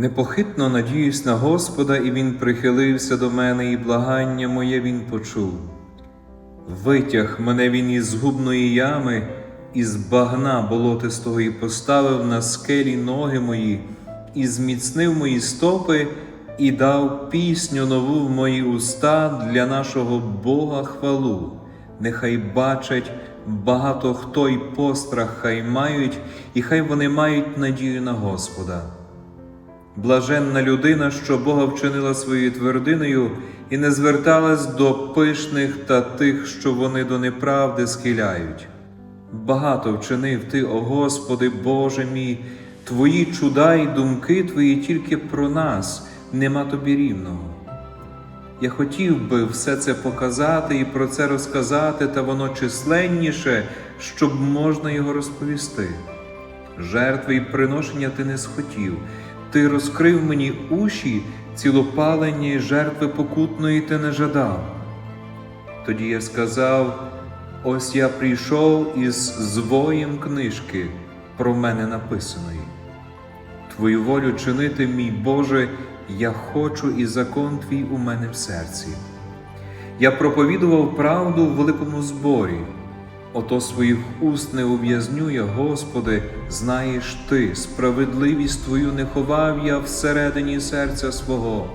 Непохитно надіюсь на Господа, і Він прихилився до мене, і благання моє Він почув. Витяг мене він із згубної ями, із багна болотистого, і поставив на скелі ноги мої, і зміцнив мої стопи, і дав пісню нову в мої уста для нашого Бога хвалу. Нехай бачать багато хто й пострах хай мають, і хай вони мають надію на Господа. Блаженна людина, що Бога вчинила своєю твердиною і не зверталась до пишних та тих, що вони до неправди схиляють. Багато вчинив ти, о Господи, Боже мій, Твої чуда й думки Твої тільки про нас, нема тобі рівного. Я хотів би все це показати і про це розказати, та воно численніше, щоб можна його розповісти. Жертви й приношення ти не схотів, ти розкрив мені уші, цілопалення й жертви покутної ти не жадав. Тоді я сказав: ось я прийшов із звоєм книжки про мене написаної. Твою волю чинити, мій Боже, я хочу, і закон твій у мене в серці. Я проповідував правду в великому зборі. Ото своїх уст не ув'язню я, Господи, знаєш Ти, справедливість Твою не ховав я всередині серця свого,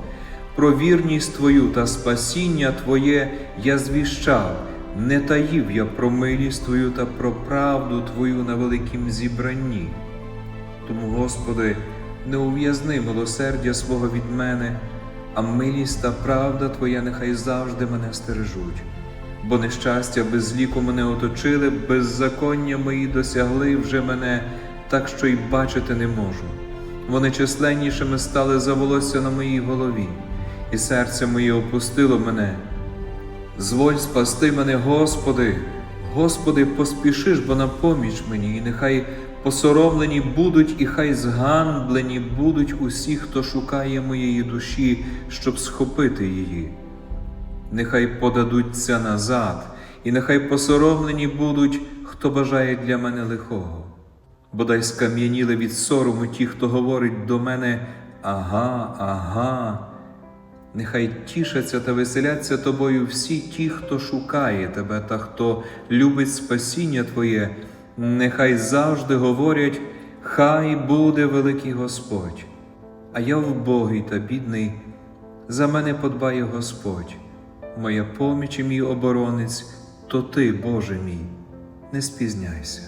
про вірність Твою та спасіння Твоє я звіщав, не таїв я про милість Твою та про правду Твою на великім зібранні. Тому, Господи, не ув'язни милосердя свого від мене, а милість та правда Твоя нехай завжди мене стережуть. Бо нещастя без ліку мене оточили, беззаконня мої досягли вже мене, так що й бачити не можу. Вони численнішими стали за волосся на моїй голові, і серце моє опустило мене. Зволь спасти мене, Господи, Господи, поспішиш, бо на поміч мені, і нехай посоромлені будуть, і хай зганблені будуть усі, хто шукає моєї душі, щоб схопити її. Нехай подадуться назад, і нехай посоромлені будуть, хто бажає для мене лихого. Бодай скам'яніли від сорому ті, хто говорить до мене ага, ага. Нехай тішаться та веселяться тобою всі ті, хто шукає тебе та хто любить спасіння Твоє, нехай завжди говорять, хай буде великий Господь, а я вбогий та бідний, за мене подбає Господь, моя поміч і мій оборонець, то ти, Боже мій, не спізняйся.